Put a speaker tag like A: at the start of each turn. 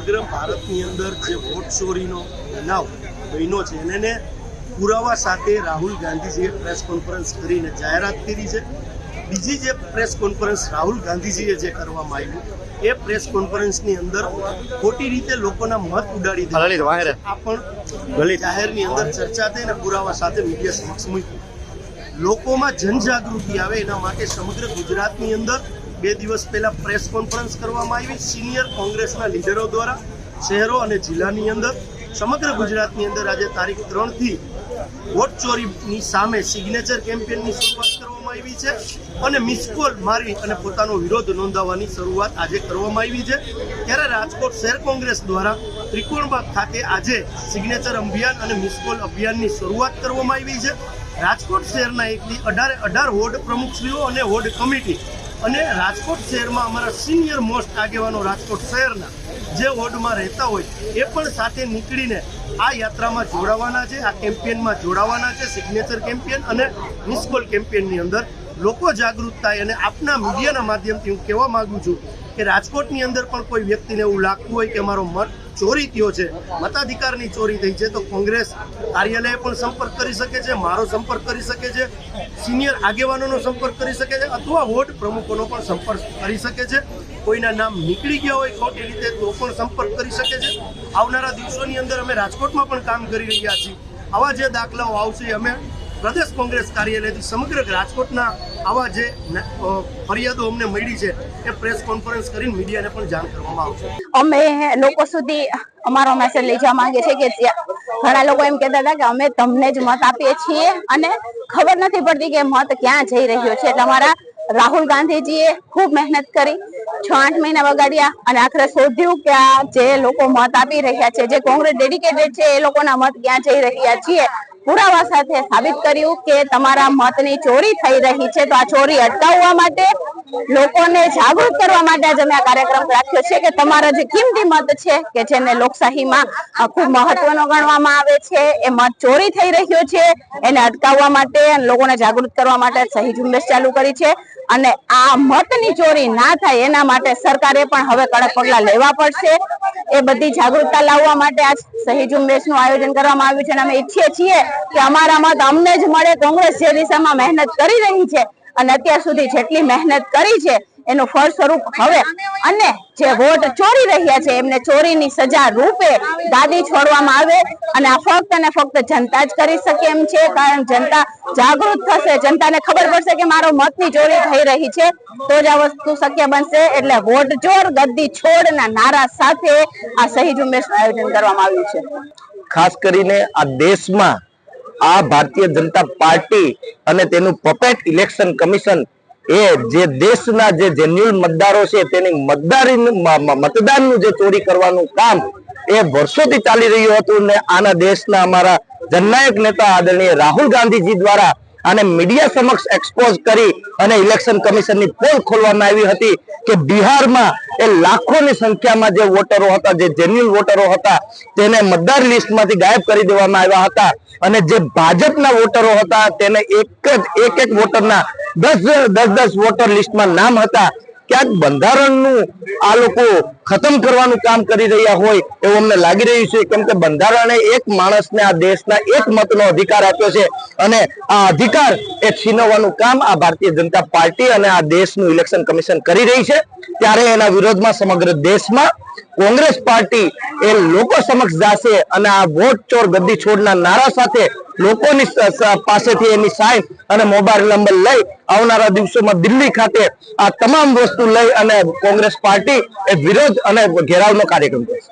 A: સમગ્ર ભારતની અંદર જે વોટ ચોરીનો બનાવ બન્યો છે એને પુરાવા સાથે રાહુલ ગાંધીજીએ પ્રેસ કોન્ફરન્સ કરીને જાહેરાત કરી છે. બીજી જે પ્રેસ કોન્ફરન્સ રાહુલ ગાંધીજીએ જે કરવામાં આવ્યું એ પ્રેસ કોન્ફરન્સની અંદર ખોટી રીતે લોકોના મત ઉડાડી દીધા. આ પણ જાહેરની અંદર ચર્ચા થઈ અને પુરાવા સાથે મીડિયા સમક્ષ મૂક્યું. લોકોમાં જનજાગૃતિ આવે એના માટે સમગ્ર ગુજરાતની અંદર બે દિવસ પહેલા પ્રેસ કોન્ફરન્સ કરવામાં આવી સિનિયર કોંગ્રેસના લીડરો દ્વારા શહેરો અને જિલ્લાની અંદર, સમગ્ર ગુજરાતની અંદર આજે તારીખ ત્રણથી વોટ ચોરીની સામે સિગ્નેચર કેમ્પેનની શરૂઆત કરવામાં આવી છે અને મિસકોલ મારી અને પોતાનો વિરોધ નોંધાવવાની શરૂઆત આજે કરવામાં આવી છે. ત્યારે રાજકોટ શહેર કોંગ્રેસ દ્વારા ત્રિકોણબાગ ખાતે આજે સિગ્નેચર અભિયાન અને મિસકોલ અભિયાનની શરૂઆત કરવામાં આવી છે. રાજકોટ શહેરના એકથી અઢારે અઢાર વોર્ડ પ્રમુખશ્રીઓ અને વોર્ડ કમિટી અને રાજકોટ શહેરમાં અમારા સિનિયર મોસ્ટ આગેવાનો રાજકોટ શહેરના જે વોર્ડમાં રહેતા હોય, એ પણ સાથે નીકળીને આ યાત્રામાં જોડાવાના છે, આ કેમ્પેનમાં જોડાવાના છે સિગ્નેચર કેમ્પેન અને મિસકોલ કેમ્પેનની અંદર લોકો જાગૃત થાય અને આપના મીડિયાના માધ્યમથી હું કહેવા માંગુ છું કે રાજકોટની અંદર પણ કોઈ વ્યક્તિને એવું લાગતું હોય કે મારો મત ચોરી થયો છે, મતાધિકારની ચોરી થઈ છે, તો કોંગ્રેસ કાર્યાલયે પણ સંપર્ક કરી શકે છે, મારો સંપર્ક કરી શકે છે, સિનિયર આગેવાનોનો સંપર્ક કરી શકે છે, અથવા વોર્ડ પ્રમુખોનો પણ સંપર્ક કરી શકે છે. કોઈના નામ નીકળી ગયા હોય ખોટી રીતે તો પણ સંપર્ક કરી શકે છે. આવનારા દિવસોની અંદર અમે રાજકોટમાં પણ કામ કરી રહ્યા છીએ. આવા જે દાખલાઓ આવશે, અમે પ્રદેશ કોંગ્રેસ કાર્યાલયથી સમગ્ર રાજકોટના આવા જે ફરિયાદો અમને મળી છે એ પ્રેસ કોન્ફરન્સ કરીને મીડિયાને પણ જાણ કરવામાં આવશે.
B: અમે લોકો સુધી અમારો મેસેજ લઈ જવા માંગે છે કે ઘણા લોકો એમ કહેતા હતા કે અમે તમને જ મત આપીએ છીએ અને ખબર નથી પડતી કે મત ક્યાં જઈ રહ્યો છે. એટલે અમારા રાહુલ ગાંધીજીએ ખૂબ મહેનત કરી, છ આઠ મહિના વગાડ્યા અને આખરે શોધ્યું કે આ જે લોકો મત આપી રહ્યા છે, જે કોંગ્રેસ ડેડિકેટેડ છે, એ લોકોના મત ક્યાં જઈ રહ્યા છીએ. પુરાવા સાથે સાબિત કર્યું કે તમારા મતની ચોરી થઈ રહી છે. તો આ ચોરી અટકાવવા માટે લોકોને જાગૃત કરવા માટે અમે આ કાર્યક્રમ રાખ્યો છે કે તમારા જે કિંમતી મત છે કે જેને લોકશાહીમાં ખૂબ મહત્વનો ગણવામાં આવે છે, એ મત ચોરી થઈ રહ્યો છે, એને અટકાવવા માટે અને લોકોને જાગૃત કરવા માટે સહી ઝુંબેશ ચાલુ કરી છે અને આ મતની ચોરી ના થાય એના માટે સરકારે પણ હવે કડક પગલા લેવા પડશે. એ બધી જાગૃતતા લાવવા માટે આજ સહી ઝુંબેશનું આયોજન કરવામાં આવ્યું છે અને અમે ઈચ્છીએ છીએ કે અમારા મત અમને જ મળે, કોંગ્રેસ જે દિશામાં મહેનત કરી રહી છે અને અત્યાર સુધી જેટલી મહેનત કરી છે, એનું ફળ સ્વરૂપ હવે અને જે વોટ ચોરી રહ્યા છે, એમને ચોરીની સજા રૂપે ગાદી છોડવામાં આવે અને આ ફક્ત અને ફક્ત જનતા જ કરી શકે એમ છે, કારણ જનતા જાગૃત થશે. જનતાને ખબર પડશે કે મારો મતની ચોરી થઈ રહી છે, તો જ આ વસ્તુ શક્ય બનશે. એટલે વોટ ચોર, ગદ્દી છોડના નારા સાથે આ સહી ઝુંબેશનું આયોજન કરવામાં આવ્યું છે.
C: ખાસ કરીને આ દેશમાં આ ભારતીય જનતા પાર્ટી અને તેનું પપેટ ઇલેક્શન કમિશન એ જે દેશના જે જેન્યુઅલ મતદારો છે તેની મતદારી મતદાનનું જે ચોરી કરવાનું કામ એ વર્ષોથી ચાલી રહ્યું હતું ને આના દેશના અમારા જનનાયક નેતા આદરણીય રાહુલ ગાંધીજી દ્વારા આને મીડિયા સમક્ષ એક્સપોઝ કરી અને ઇલેક્શન કમિશનની પોલ ખોલવામાં આવી હતી કે બિહારમાં એ લાખોની સંખ્યામાં જે વોટરો હતા, જે જેન્યુઅલ વોટરો હતા, તેને મતદાર લિસ્ટમાંથી ગાયબ કરી દેવામાં આવ્યા હતા. અને જે ભાજપના વોટરો હતા, તેને એક જ, એક એક વોટરના દસ દસ દસ વોટર લિસ્ટમાં નામ હતા. ક્યાંક બંધારણનું આ લોકો ખતમ કરવાનું કામ કરી રહ્યા હોય એવું અમને લાગી રહ્યું છે. કેમ કે બંધારણે એક માણસને આ દેશના એક મતનો અધિકાર આપ્યો છે અને આ અધિકાર એ છીનવવાનું કામ આ ભારતીય જનતા પાર્ટી અને આ દેશનું ઇલેક્શન કમિશન કરી રહી છે. ત્યારે એના વિરોધમાં સમગ્ર દેશમાં કોંગ્રેસ પાર્ટી એ લોકો સમક્ષ જશે અને આ વોટ ચોર ગદ્દી છોડના નારા સાથે લોકોની પાસેથી એની સાઇન અને મોબાઈલ નંબર લઈ આવનારા દિવસોમાં દિલ્હી ખાતે આ તમામ વસ્તુ લઈ અને કોંગ્રેસ પાર્ટી એ વિરોધ અને ઘેરાવનો કાર્યક્રમ કરશે.